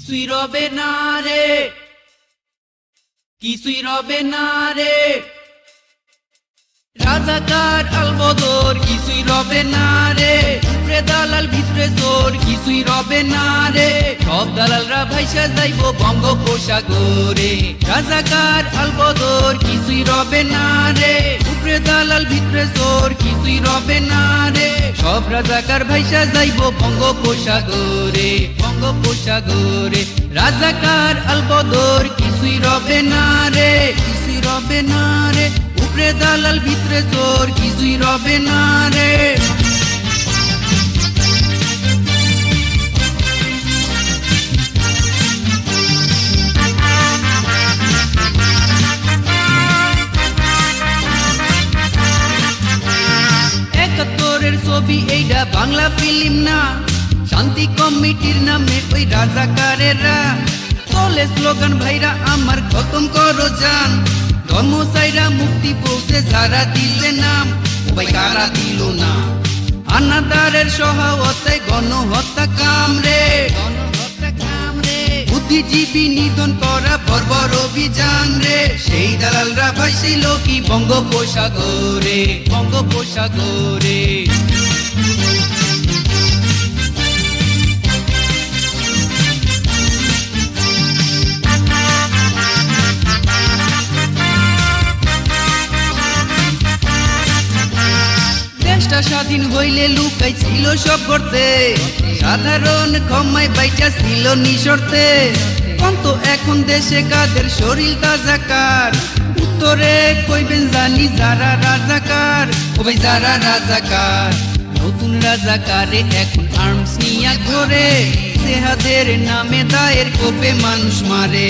কিছুই রবে না রে। কিছুই রবে না রে। রাজাকার আলবদর কিছুই রবে না রে। উপরে দালাল, ভিতরে জোর, কিছুই রবে না রে। সব দালালরা ভাইসা যাইব বঙ্গোপসাগরে। রাজাকার, আলবদর, কিছুই রবে না রে। উপরে দালাল, ভিতরে জোর, কিছুই রবে না রে। সব রাজাকার ভাইসা যাইব বঙ্গোপসাগরে বঙ্গোপসাগরে। রাজাকার, আলবদর, কিছুই রবে না রে, কিছুই রবে না রে। উপরে দালাল, ভিতরে চোর কিছুই রবে না রে। ছবি এইটা বাংলা ফিল্ম না। শান্তি কমিটির নামে ওই রাজাকারেরা। চলে স্লোগান, ভাইরা, আমার খতম করো যান ধর্ম চাইরা মুক্তি পৌঁছে যারা দিলে নাম। ওই কারা দিল না আনাদারের সহায়তায় গণহত্যা কামরে বুদ্ধিজীবী নিধন করা বর্বর অভিযান রে। সেই দালালরা ভাসিল কি বঙ্গোপসাগরে? বঙ্গোপসাগরে। দেশটা স্বাধীন হইলে লুকাই ছিল সব করতে সাধারণ ক্ষমায় বাইচা ছিল নিশর্তে। কন্ত এখন দেশে কাদের শরীর তাজাকার? উত্তরে কইবেন জানি যারা রাজাকার। ও ভাই, যারা রাজাকার। রাজাকারে এখন আর্মস নিয়া নামে দায়ের কোপে মানুষ মারে।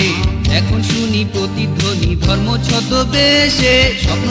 এখন শুনি প্রতিধ্বনি ধর্ম ছদ্মবেশে স্বপ্ন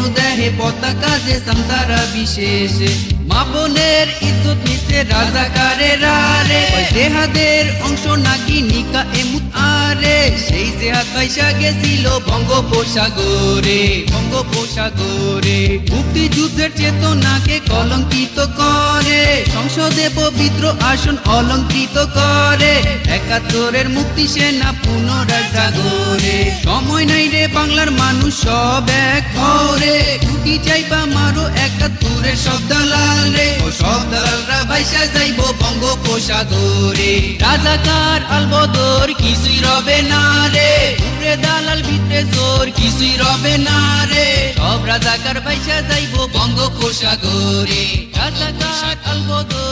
পতাকা যে সান্তারা বিশেষে। মা বোনের ইজ্জত নিতে রাজাকারেরা রে। ওই জেহাদের অংশ নাকি নিকা এমুত আরে সেই জেহাদ পয়সা গেছিল বঙ্গোপসাগরে বঙ্গোপসাগরে। মুক্তিযুদ্ধের চেতনাকে কলঙ্কিত করে। সংসদে পবিত্র আসন অলঙ্কৃত করে। একাত্তরের মুক্তি সেনা পুনরায় জাগরে। সময় নাই রে বাংলার মানুষ সব এক ঘরে। ছুটি চাইবা মারো একাত্তরের সব দালাল। রে ও সব দালালরা ভাইসা যাইব বঙ্গোপসাগরে। রাজাকার আলবদর কিছুই রবে না রে। উপরে দালাল ভিতরে জোর কিছুই রবে না রে। সব রাজাকার ভাইসা যাইব বঙ্গোপসাগরে। রাজাকার আলবদর